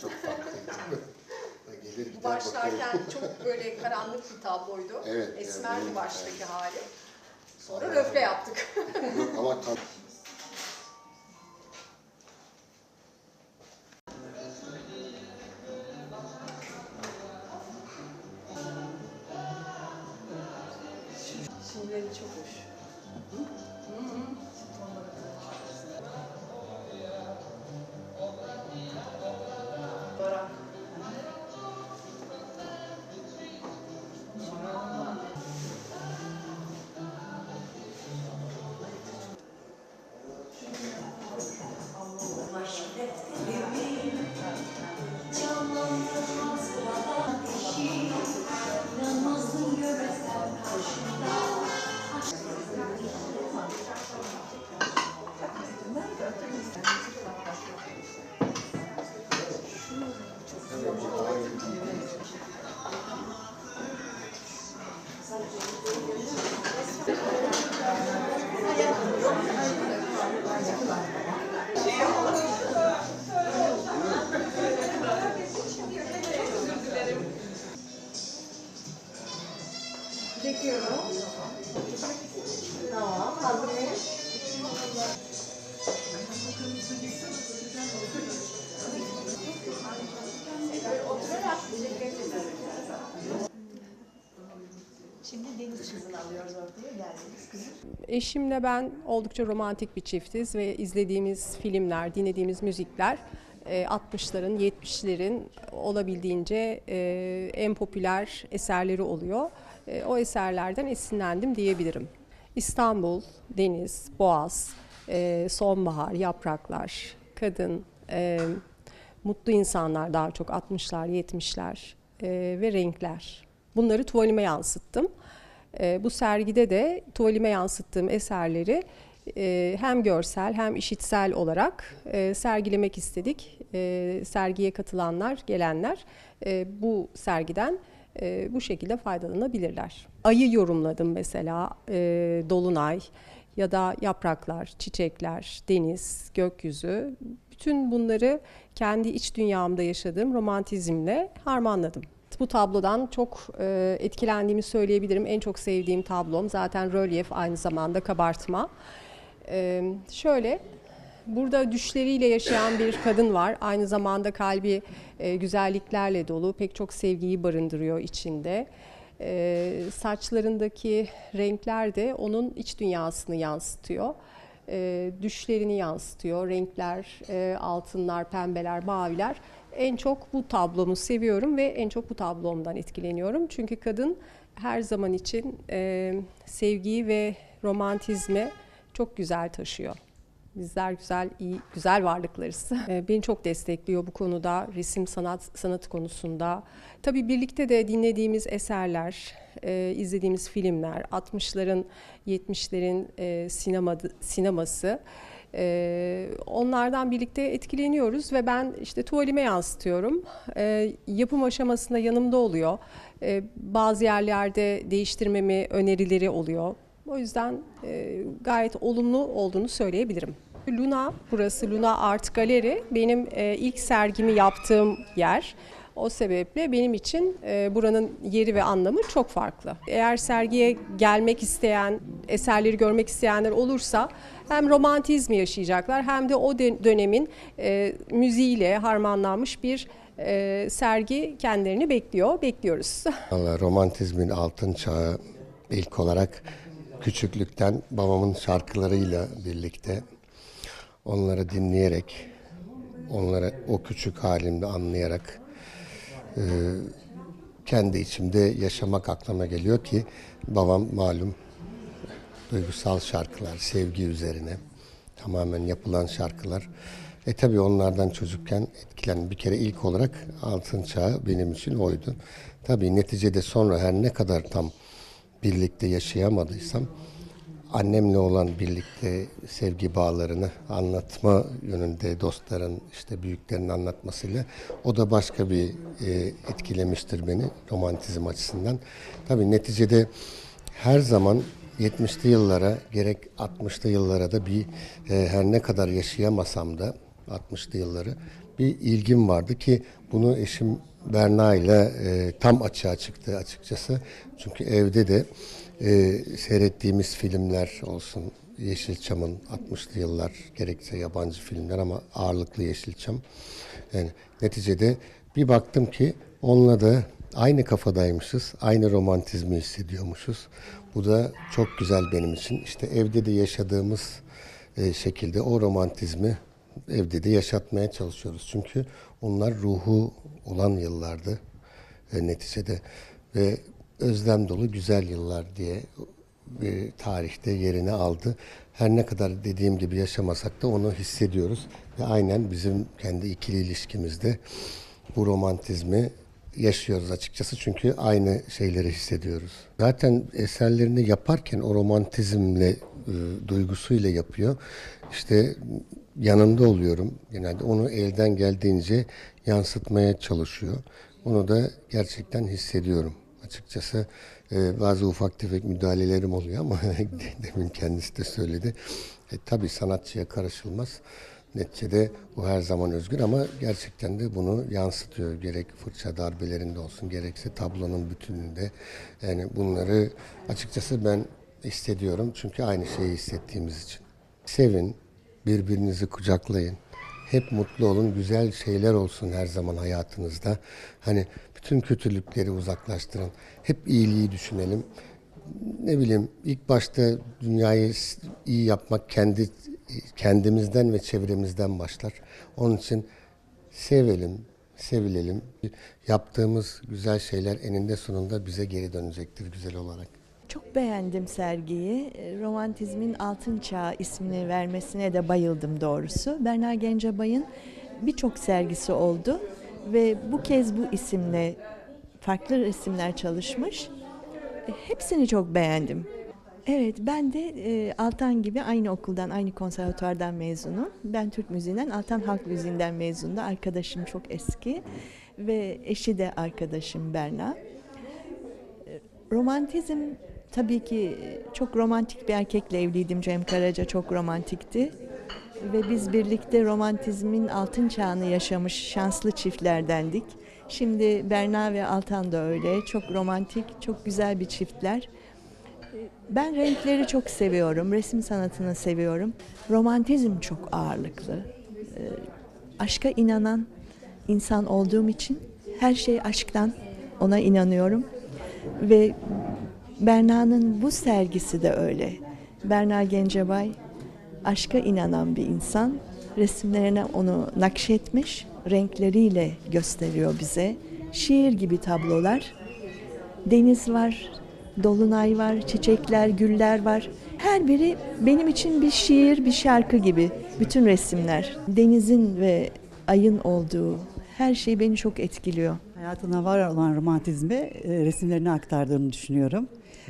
Çok farklıydı. Gelir gider Başlarken çok böyle karanlık bir tabloydu. Evet, Esmerdi yani- baştaki hali. Sonra röfle yaptık. Ama tam Şimdileri çok hoş. Çekiyorum. Eşimle ben oldukça romantik bir çiftiz ve izlediğimiz filmler, dinlediğimiz müzikler e, 60'ların, 70'lerin olabildiğince e, en popüler eserleri oluyor. E, O eserlerden esinlendim diyebilirim. İstanbul, deniz, boğaz, e, sonbahar, yapraklar, kadın, e, mutlu insanlar daha çok 60'lar, 70'ler e, ve renkler. Bunları tuvalime yansıttım. E, bu sergide de tuvalime yansıttığım eserleri e, hem görsel hem işitsel olarak e, sergilemek istedik. E, sergiye katılanlar, gelenler e, bu sergiden e, bu şekilde faydalanabilirler. Ayı yorumladım mesela, e, dolunay ya da yapraklar, çiçekler, deniz, gökyüzü. Bütün bunları kendi iç dünyamda yaşadığım romantizmle harmanladım. Bu tablodan çok e, etkilendiğimi söyleyebilirim. En çok sevdiğim tablom zaten rölyef aynı zamanda kabartma. E, şöyle burada düşleriyle yaşayan bir kadın var. Aynı zamanda kalbi e, güzelliklerle dolu. Pek çok sevgiyi barındırıyor içinde. E, saçlarındaki renkler de onun iç dünyasını yansıtıyor. E, düşlerini yansıtıyor. Renkler, e, altınlar, pembeler, maviler. En çok bu tablomu seviyorum ve en çok bu tablomdan etkileniyorum. Çünkü kadın her zaman için e, sevgiyi ve romantizmi çok güzel taşıyor. Bizler güzel, iyi, güzel varlıklarız. E, Beni çok destekliyor bu konuda, resim sanat sanat konusunda. Tabii birlikte de dinlediğimiz eserler, e, izlediğimiz filmler, 60'ların, 70'lerin e, sinema, sineması. E, onlardan birlikte etkileniyoruz ve ben işte tuvalime yansıtıyorum. E, yapım aşamasında yanımda oluyor. E, bazı yerlerde değiştirmemi önerileri oluyor. O yüzden e, gayet olumlu olduğunu söyleyebilirim. Luna, burası Luna Art Galeri. Benim e, ilk sergimi yaptığım yer. O sebeple benim için e, buranın yeri ve anlamı çok farklı. Eğer sergiye gelmek isteyen, eserleri görmek isteyenler olursa hem romantizmi yaşayacaklar hem de o dönemin e, müziğiyle harmanlanmış bir e, sergi kendilerini bekliyor, bekliyoruz. Valla romantizmin altın çağı ilk olarak küçüklükten babamın şarkılarıyla birlikte onları dinleyerek, onları o küçük halimde anlayarak e, kendi içimde yaşamak aklıma geliyor ki babam malum duygusal şarkılar, sevgi üzerine tamamen yapılan şarkılar. E tabi onlardan çocukken etkilen bir kere ilk olarak altın çağı benim için oydu. Tabi neticede sonra her ne kadar tam birlikte yaşayamadıysam annemle olan birlikte sevgi bağlarını anlatma yönünde dostların işte büyüklerin anlatmasıyla o da başka bir e, etkilemiştir beni romantizm açısından. Tabii neticede her zaman 70'li yıllara gerek 60'lı yıllara da bir e, her ne kadar yaşayamasam da 60'lı yılları bir ilgim vardı ki bunu eşim Berna ile e, tam açığa çıktı açıkçası. Çünkü evde de e, seyrettiğimiz filmler olsun Yeşilçam'ın 60'lı yıllar gerekse yabancı filmler ama ağırlıklı Yeşilçam. Yani neticede bir baktım ki onunla da aynı kafadaymışız, aynı romantizmi hissediyormuşuz. Bu da çok güzel benim için. İşte evde de yaşadığımız e, şekilde o romantizmi evde de yaşatmaya çalışıyoruz. Çünkü onlar ruhu olan yıllardı e, neticede ve özlem dolu güzel yıllar diye e, tarihte yerini aldı. Her ne kadar dediğim gibi yaşamasak da onu hissediyoruz ve aynen bizim kendi ikili ilişkimizde bu romantizmi yaşıyoruz açıkçası çünkü aynı şeyleri hissediyoruz. Zaten eserlerini yaparken o romantizmle, e, duygusuyla yapıyor. İşte yanında oluyorum. Genelde onu elden geldiğince yansıtmaya çalışıyor. Onu da gerçekten hissediyorum açıkçası. E, bazı ufak tefek müdahalelerim oluyor ama demin kendisi de söyledi. E, tabii sanatçıya karışılmaz. Neticede bu her zaman özgür ama gerçekten de bunu yansıtıyor. Gerek fırça darbelerinde olsun gerekse tablonun bütününde. Yani bunları açıkçası ben hissediyorum çünkü aynı şeyi hissettiğimiz için. Sevin, birbirinizi kucaklayın. Hep mutlu olun, güzel şeyler olsun her zaman hayatınızda. Hani bütün kötülükleri uzaklaştırın. Hep iyiliği düşünelim. Ne bileyim ilk başta dünyayı iyi yapmak kendi kendimizden ve çevremizden başlar. Onun için sevelim, sevilelim. Yaptığımız güzel şeyler eninde sonunda bize geri dönecektir güzel olarak. Çok beğendim sergiyi. E, Romantizmin Altın Çağı ismini vermesine de bayıldım doğrusu. Berna Gencebay'ın birçok sergisi oldu ve bu kez bu isimle farklı resimler çalışmış. E, Hepsini çok beğendim. Evet ben de e, Altan gibi aynı okuldan, aynı konservatuvardan mezunum. Ben Türk müziğinden, Altan Halk Müziği'nden mezundu. Arkadaşım çok eski ve eşi de arkadaşım Berna. Romantizm tabii ki çok romantik bir erkekle evliydim. Cem Karaca çok romantikti. Ve biz birlikte romantizmin altın çağını yaşamış şanslı çiftlerdendik. Şimdi Berna ve Altan da öyle. Çok romantik, çok güzel bir çiftler. Ben renkleri çok seviyorum. Resim sanatını seviyorum. Romantizm çok ağırlıklı. Ee, Aşka inanan insan olduğum için her şey aşktan ona inanıyorum. Ve Berna'nın bu sergisi de öyle. Berna Gencebay aşka inanan bir insan. Resimlerine onu nakşetmiş, renkleriyle gösteriyor bize. Şiir gibi tablolar. Deniz var, dolunay var, çiçekler, güller var. Her biri benim için bir şiir, bir şarkı gibi. Bütün resimler. Denizin ve ayın olduğu her şey beni çok etkiliyor. Hayatına var olan romantizmi e, resimlerine aktardığını düşünüyorum.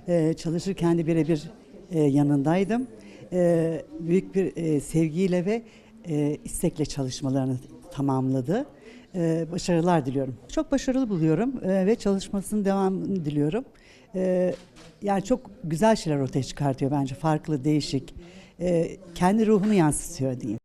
E, çalışırken de birebir e, yanındaydım. E, büyük bir sevgiyle ve istekle çalışmalarını tamamladı. Başarılar diliyorum. Çok başarılı buluyorum ve çalışmasının devamını diliyorum. Yani çok güzel şeyler ortaya çıkartıyor bence. Farklı, değişik. Kendi ruhunu yansıtıyor diyeyim.